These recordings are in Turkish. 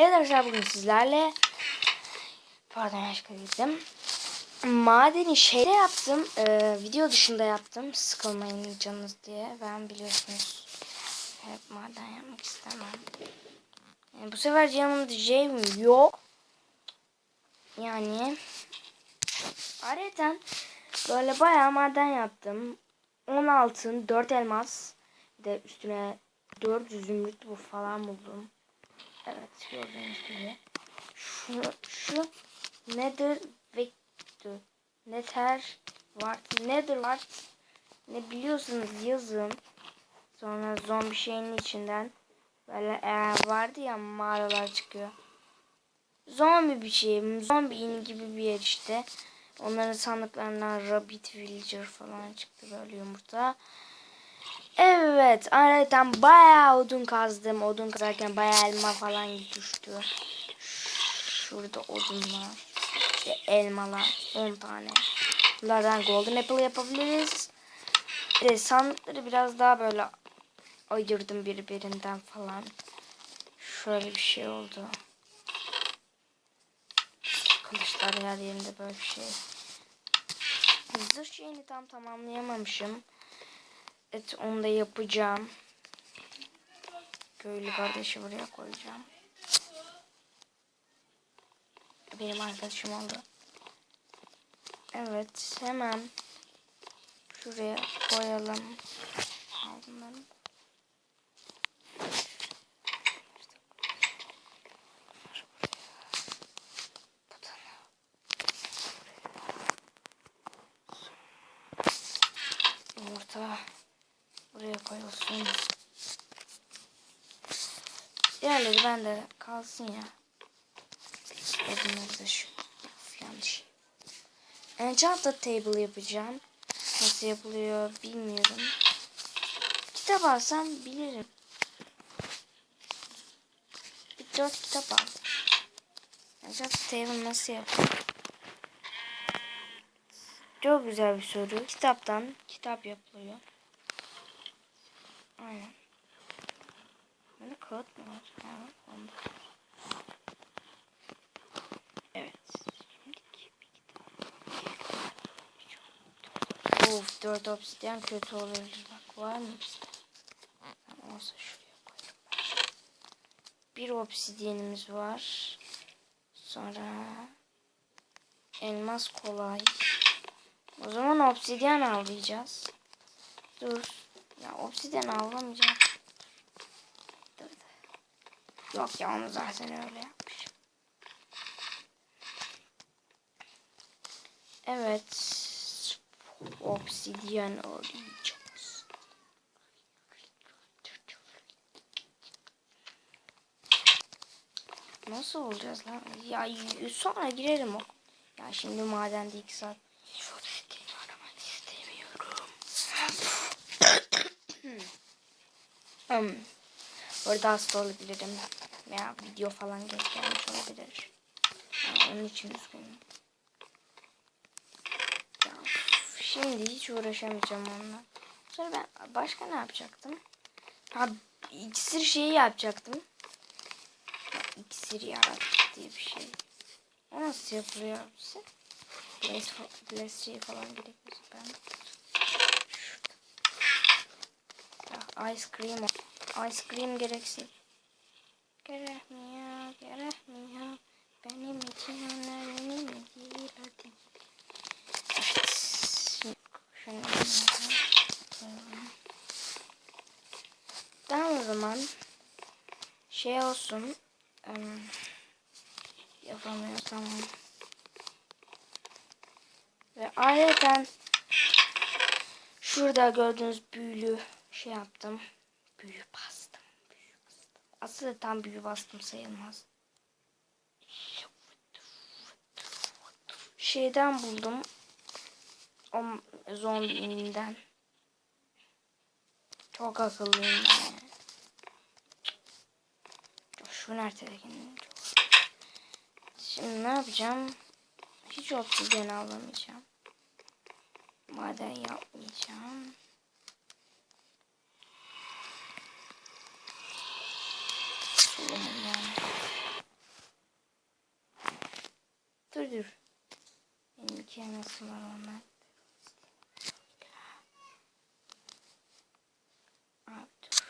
Evet arkadaşlar bugün sizlerle pardon yanlışlıkla girdim. Madeni şeyde yaptım. e, video dışında yaptım. Sıkılmayın canınız diye. Ben biliyorsunuz hep maden yapmak istemem. Yani bu sefer yanımda Jam yok. Yani ayrıca böyle bayağı maden yaptım. 10 altın, 4 elmas. Bir de üstüne 400 zümrüt bu falan buldum. Evet gördüğünüz gibi. Şu, şu nedir vektör. Neter var. Nedir var. Ne biliyorsunuz yazın. Sonra zombi şeyin içinden böyle eğer vardı ya mağaralar çıkıyor. Zombi bir şey. Zombi in gibi bir yer işte. Onların sandıklarından Rabbit Villager falan çıktı böyle yumurta. Evet, ayrıca bayağı odun kazdım. Odun kazarken bayağı elma falan düştü. Şurada odun var. İşte elmalar 10 tane. Bunlardan golden apple yapabiliriz. Bir sandıkları biraz daha böyle ayırdım birbirinden falan. Şöyle bir şey oldu. Kılıçlar her yerinde böyle bir şey. Zırh şeyini tam tamamlayamamışım. Evet onu da yapacağım. Köylü kardeşi buraya koyacağım. Benim arkadaşım oldu. Evet hemen şuraya koyalım. Al bunları. Yumurta buraya koyulsun. Diğerleri bende kalsın ya. Odunları şu. Of, yanlış. Enchanted table yapacağım. Nasıl yapılıyor bilmiyorum. Kitap alsam bilirim. Bir dört kitap aldım. Enchanted table nasıl yapılıyor? Çok güzel bir soru. Kitaptan kitap yapılıyor. Aynen. Bende kağıt mı var? Evet, onda. Evet. Of, dört obsidyen kötü olabilir. Bak var mı bizde? Olsa şuraya koyayım. Bir obsidyenimiz var. Sonra elmas kolay. O zaman obsidyen avlayacağız. Dur. Ya obsidyen avlamayacağım. Yok ya onu zaten öyle yapmışım. Evet. Obsidyen arayacağız. Nasıl olacağız lan? Ya sonra girerim o. Ya şimdi madende 2 saat. İstemiyorum. Hmm. Orada hasta olabilirim. Veya video falan geç gelmiş olabilir. Yani onun için üzgünüm. Ya, şimdi hiç uğraşamayacağım onunla. Sonra ben başka ne yapacaktım? Ha iksir şeyi yapacaktım. Ya, iksir yarat diye bir şey. O nasıl yapılıyor abisi? Blaze, Blaze şeyi falan gerekiyorsa ben. Şurada. Ice cream. Ice cream gerekmiyor. Benim için önemli mi değil hadi. Evet. Şimdi şunu koyalım. Ben o zaman şey olsun. Um, yapamıyor tamam. Ve ayrıca şurada gördüğünüz büyülü şey yaptım. Büyü bastım. Aslında tam büyü bastım sayılmaz. Şeyden buldum. O zombiden. Çok akıllıyım ben. Şu nerede Şimdi ne yapacağım? Hiç obsidyen alamayacağım. Maden yapmayacağım. Sulumun yani. dur. Benim iki elmasım var onlar. Abi dur.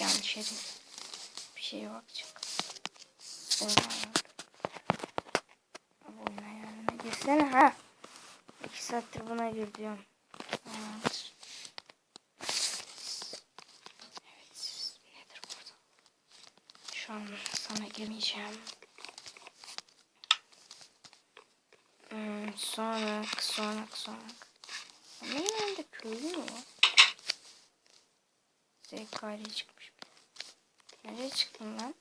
Ya yere. Bir şeye bakacak. Oyun oyun ayarına girsene ha. İki saattir buna gir diyorum. Evet. Nedir burada? Şu an sana girmeyeceğim. Hmm, sonra, sonra, sonra. Ama yanında köylü mü var? Zevk çıkmış. Nereye çıktın lan?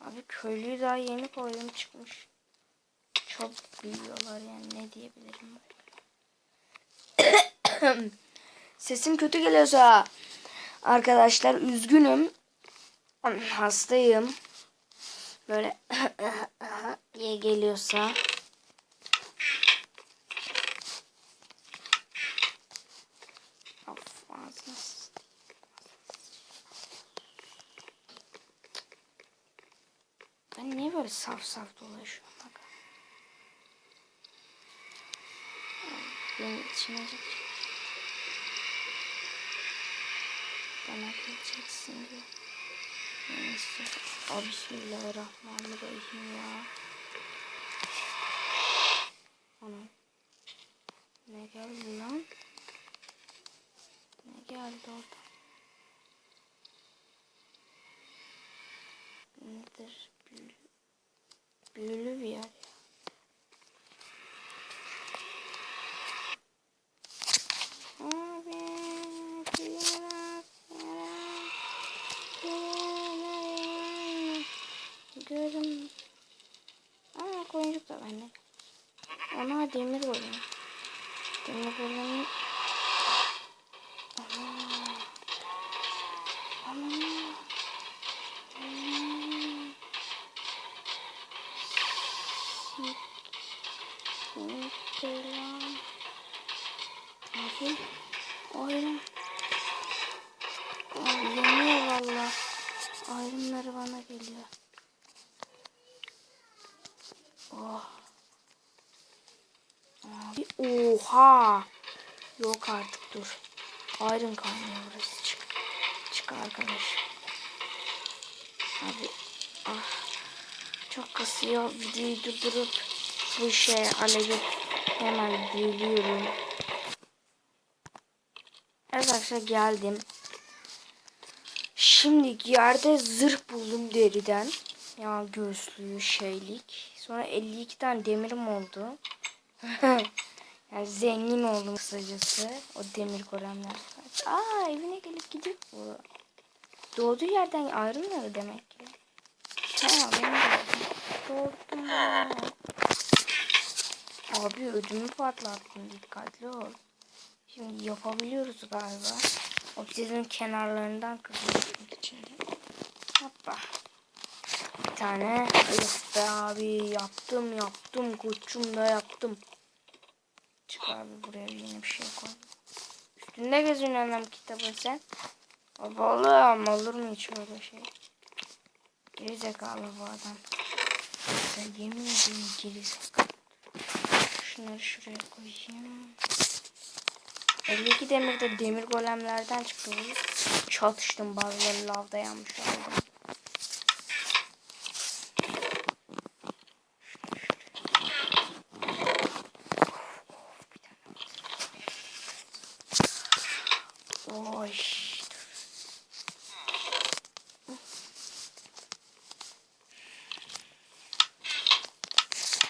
Abi köylüyü daha yeni koydum çıkmış. Çok büyüyorlar yani ne diyebilirim böyle. Sesim kötü geliyorsa arkadaşlar üzgünüm. Hastayım. Böyle diye geliyorsa Of ağzına sıçtı. Ben niye böyle saf saf dolaşıyorum bak. Benim içime gidecek. Bana geleceksin diye. Neyse. Bismillahirrahmanirrahim ya. Ana. Ne geldi lan? Ne geldi orada? Nedir? Büyülü, büyülü bir yer. ya. Abi, biraz, biraz, Görüm. Aa koyuncuk da bende. Ona demir koyuyor. Demir. Selam. Abi. Ayrım. Abi yanıyor valla. Ayrımları bana geliyor. Oh. Oha. Yok artık dur. Ayrım kaynıyor burası. Çık. Çık arkadaş. Abi. Ah. Çok kasıyor. Videoyu durdurup bu işe halledip hemen geliyorum. Evet arkadaşlar geldim. Şimdi yerde zırh buldum deriden. Ya göğüslüğü şeylik. Sonra 52 tane demirim oldu. yani zengin oldum kısacası. O demir golemler. Aa evine gelip gidiyor bu. Doğduğu yerden ayrılmıyor demek ki. Ha benim de Doğdum. Abi ödümü patlattım dikkatli ol. Şimdi yapabiliyoruz galiba. Obsidyenin kenarlarından kırılmış içinde. Hoppa. Bir tane. Öf be abi yaptım yaptım koçum da yaptım. Çık abi buraya yeni bir şey koy. Üstünde gözün anlam kitabın sen. Baba oğlum olur mu hiç böyle şey? Gerizekalı bu adam. Ben yemin ederim gerizekalı. Şunları şuraya koyayım. 52 demirde demir golemlerden çıktı. Çatıştım bazıları lavda yanmış oldu. Oy.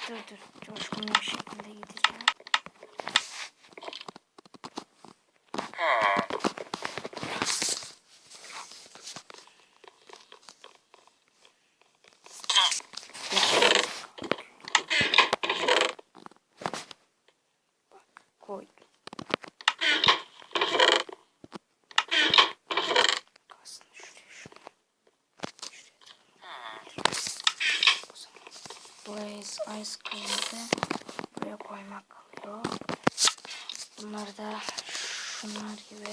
Dur dur. Coşkunlu bir şekilde gideceğim. Bak koy. Aslında şuraya şunu. Şuraya. O zaman Blaze Ice Cream'i buraya koymak kalıyor. Bunları da şunlar gibi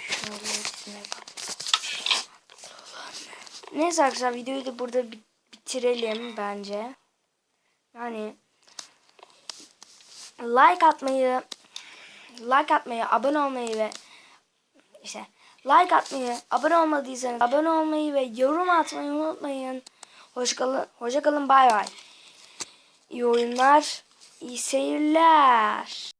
şöyle dizmek Neyse arkadaşlar videoyu da burada bi- bitirelim bence. Yani like atmayı like atmayı, abone olmayı ve işte like atmayı, abone olmadıysanız abone olmayı ve yorum atmayı unutmayın. Hoşça kalın, hoşça kalın, bay bay. İyi oyunlar, iyi seyirler.